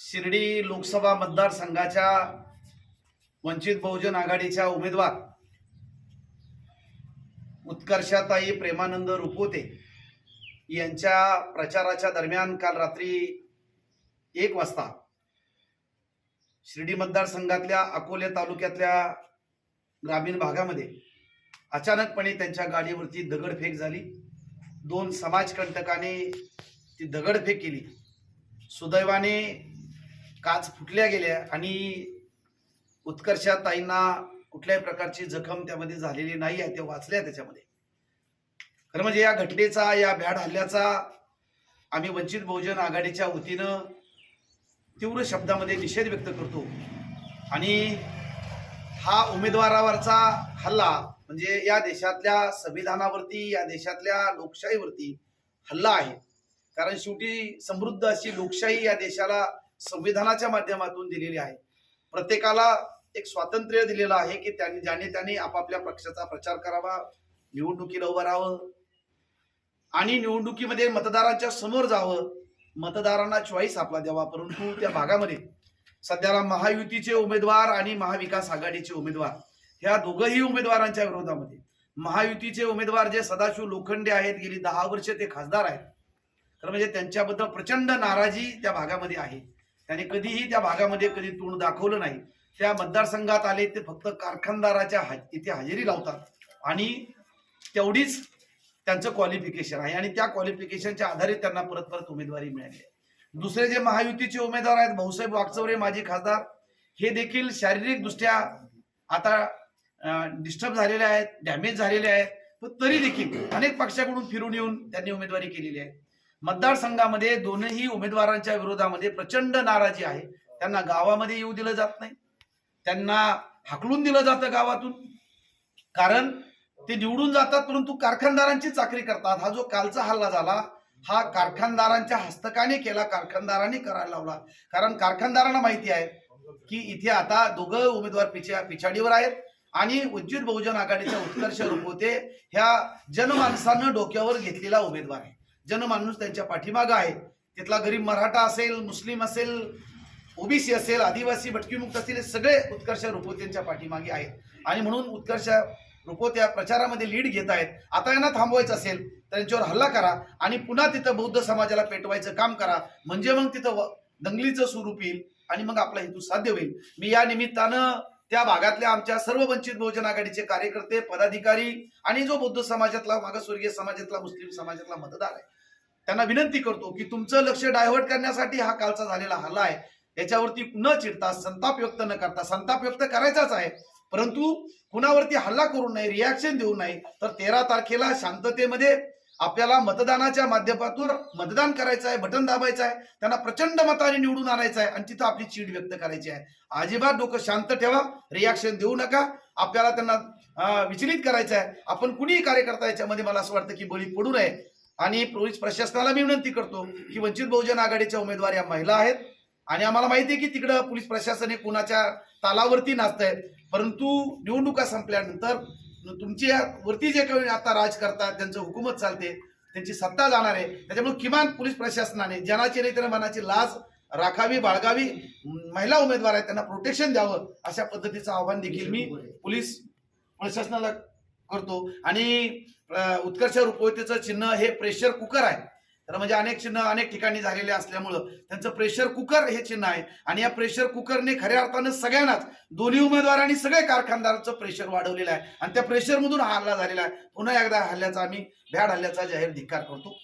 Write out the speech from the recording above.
शिर्डी लोकसभा मतदारसंघाच्या वंचित बहुजन आघाडीच्या उमेदवार उत्कर्षाताई प्रेमानंद रुपोते यांच्या प्रचाराच्या दरम्यान काल रात्री एक वाजता शिर्डी मतदारसंघातल्या अकोले तालुक्यातल्या ग्रामीण भागामध्ये अचानकपणे त्यांच्या गाडीवरती दगडफेक झाली. दोन समाजकंटकाने ती दगडफेक केली. सुदैवाने काच फुटल्या गेल्या आणि उत्कर्षा ताईंना कुठल्याही प्रकारची जखम त्यामध्ये झालेली नाही आहे ते वाचल्या त्याच्यामध्ये. खरं म्हणजे या घटनेचा या भ्याड हल्ल्याचा आम्ही वंचित बहुजन आघाडीच्या वतीनं तीव्र शब्दामध्ये निषेध व्यक्त करतो. आणि हा उमेदवारावरचा हल्ला म्हणजे या देशातल्या संविधानावरती या देशातल्या लोकशाहीवरती हल्ला आहे. कारण शेवटी समृद्ध अशी लोकशाही या देशाला संविधानाच्या माध्यमातून दिलेली आहे. प्रत्येकाला एक स्वातंत्र्य दिलेलं आहे की त्यांनी ज्याने त्याने आपापल्या पक्षाचा प्रचार करावा निवडणुकीला उभं राहावं आणि निवडणुकीमध्ये मतदारांच्या समोर जावं. मतदारांना चॉईस आपला द्यावा परंतु त्या भागामध्ये सध्याला महायुतीचे उमेदवार आणि महाविकास आघाडीचे उमेदवार ह्या दोघंही उमेदवारांच्या विरोधामध्ये. महायुतीचे उमेदवार जे सदाशिव लोखंडे आहेत गेली दहा वर्ष ते खासदार आहेत. तर म्हणजे त्यांच्याबद्दल प्रचंड नाराजी त्या भागामध्ये आहे. त्याने कधीही त्या भागामध्ये कधी तोंड दाखवलं नाही. त्या मतदारसंघात आले ते फक्त कारखानदाराच्या हा- इथे हजेरी लावतात. आणि तेवढीच त्यांचं क्वालिफिकेशन आहे. आणि त्या क्वालिफिकेशनच्या आधारे त्यांना परत परत उमेदवारी मिळाली. आहे दुसरे जे महायुतीचे उमेदवार आहेत भाऊसाहेब वागचौरे माजी खासदार हे देखील शारीरिकदृष्ट्या आता डिस्टर्ब झालेले आहेत डॅमेज झालेले आहेत. पण तरी देखील अनेक पक्षाकडून फिरून येऊन त्यांनी उमेदवारी केलेली आहे. मतदारसंघामध्ये दोनही उमेदवारांच्या विरोधामध्ये प्रचंड नाराजी आहे. त्यांना गावामध्ये येऊ दिलं जात नाही. त्यांना हाकलून दिलं जातं गावातून. कारण ते निवडून जातात परंतु कारखानदारांची चाकरी करतात. हा जो कालचा हल्ला झाला हा कारखानदारांच्या हस्तकाने केला कारखानदारांनी करायला लावला. कारण कारखानदारांना माहिती आहे की इथे आता दोघं उमेदवार पिछा पिछाडीवर आहेत आणि वंचित बहुजन आघाडीचा उत्कर्ष रुपवते ह्या जनमानसानं डोक्यावर घेतलेला उमेदवार आहे. जनमानूस त्यांच्या पाठीमागं आहे. तिथला गरीब मराठा असेल मुस्लिम असेल ओबीसी असेल आदिवासी भटकीमुक्त असतील हे सगळे उत्कर्ष रुपोत्यांच्या पाठीमागे आहेत. आणि म्हणून उत्कर्ष रुपोत्या प्रचारामध्ये लीड घेत आहेत. आता यांना थांबवायचं असेल तर यांच्यावर हल्ला करा आणि पुन्हा तिथं बौद्ध समाजाला पेटवायचं काम करा. म्हणजे मग तिथं व- दंगलीचं स्वरूप येईल आणि मग आपला हेतू साध्य होईल. मी या निमित्तानं त्या भागातल्या आमच्या सर्व वंचित बहुजन आघाडीचे कार्यकर्ते पदाधिकारी आणि जो बौद्ध समाजातला मागासवर्गीय समाजातला मुस्लिम समाजातला मतदार आहे त्यांना विनंती करतो की तुमचं लक्ष डायव्हर्ट करण्यासाठी हा कालचा झालेला हल्ला आहे. याच्यावरती न चिडता संताप व्यक्त न करता संताप व्यक्त करायचाच आहे. परंतु कुणावरती हल्ला करू नये रिॲक्शन देऊ नये तर तेरा तारखेला शांततेमध्ये आपल्याला मतदानाच्या माध्यमातून मतदान करायचं आहे बटन दाबायचं आहे त्यांना प्रचंड मताने निवडून आणायचं आहे आणि तिथं आपली चीड व्यक्त करायची आहे. अजिबात डोकं शांत ठेवा रिॲक्शन देऊ नका. आपल्याला त्यांना विचलित करायचं आहे. आपण कुणीही कार्यकर्ता याच्यामध्ये मला असं वाटतं की बळी पडू नये. आणि पोलीस प्रशासनाला मी विनंती करतो की वंचित बहुजन आघाडीच्या उमेदवार या महिला आहेत. आणि आम्हाला माहिती आहे की तिकडं पोलीस प्रशासन हे कुणाच्या तालावरती नाचत आहेत परंतु निवडणुका संपल्यानंतर तुमच्या वरती जे काही आता राज करतात त्यांचं हुकूमत चालते त्यांची सत्ता जाणार आहे त्याच्यामुळे किमान पोलीस प्रशासनाने जनाची नाही तर मनाची लाज राखावी बाळगावी महिला उमेदवार आहेत त्यांना प्रोटेक्शन द्यावं अशा पद्धतीचं आव्हान देखील मी पोलीस प्रशासनाला करतो. आणि उत्कर्ष रुपवतेचं चिन्ह हे प्रेशर कुकर आहे. तर म्हणजे अनेक चिन्ह अनेक ठिकाणी झालेले असल्यामुळं त्यांचं प्रेशर कुकर हे चिन्ह आहे. आणि या प्रेशर कुकरने खऱ्या अर्थानं सगळ्यांनाच दोन्ही उमेदवारांनी सगळे कारखानदारांचं प्रेशर वाढवलेलं आहे. आणि त्या प्रेशरमधून हा हल्ला झालेला आहे. पुन्हा एकदा हल्ल्याचा आम्ही भ्याड हल्ल्याचा जाहीर धिक्कार करतो.